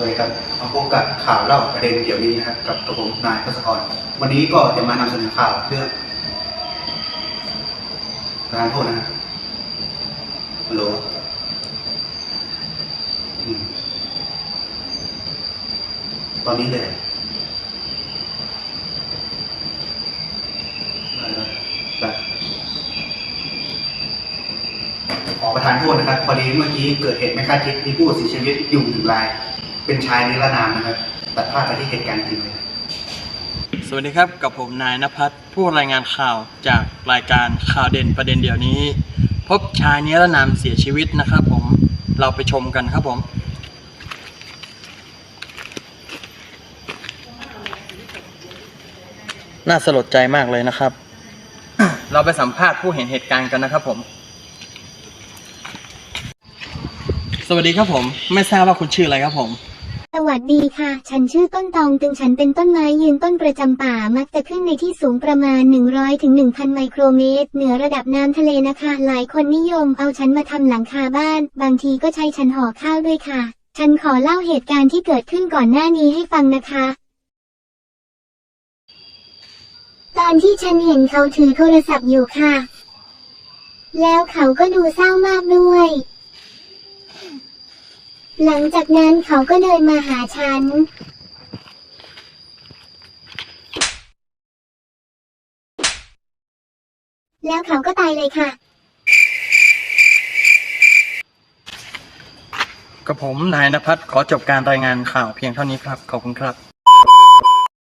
พบกับข่าวเล่าประเด็นเดี๋ยวนี้นะครับกับตัวผมนายพัศกรวันนี้ก็จะมานำเสนอข่าวเรื่องประธานโทษนะครับฮัลโหลตอนนี้เลยได้ได้ได้ขอประทานโทษนะครับ พอดีเมื่อกี้เกิดเหตุไม่คาดคิดมีผู้เสียชีวิตอยู่หนึ่งราย เป็นชายนิรนามนะครับตัดภาพไปที่เหตุการณ์จริงเลยสวัสดีครับกับผมนายนภัสผู้รายงานข่าวจากรายการข่าวเด่นประเด็นเดี๋ยวนี้ พบชายนิรนามเสียชีวิตนะครับผมเราไปชมกันครับผมน่าสลดใจมากเลยนะครับ เราไปสัมภาษณ์ผู้เห็นเหตุการณ์กันนะครับผม สวัสดีครับผม ไม่ทราบว่าคุณชื่ออะไรครับผม วัสดีค่ะ ฉันชื่อต้นตองตึงฉันเป็นต้นไม้ยืนต้นประจำป่า มักจะขึ้นในที่สูงประมาณ 100ถึง1,000 ไมโครเมตร เหนือระดับน้ำทะเลนะคะ หลายคนนิยมเอาฉันมาทำหลังคาบ้าน บางทีก็ใช้ฉันห่อข้าวด้วยค่ะ ฉันขอเล่าเหตุการณ์ที่เกิดขึ้นก่อนหน้านี้ให้ฟังนะคะ ตอนที่ฉันเห็นเขาถือโทรศัพท์อยู่ค่ะ แล้วเขาก็ดูเศร้ามากด้วย หลังจากนั้นเขาก็เดินมาหาฉัน แล้วเขาก็ตายเลยค่ะ กับผมนายนภัสขอจบการรายงานข่าวเพียงเท่านี้ครับ ขอบคุณครับ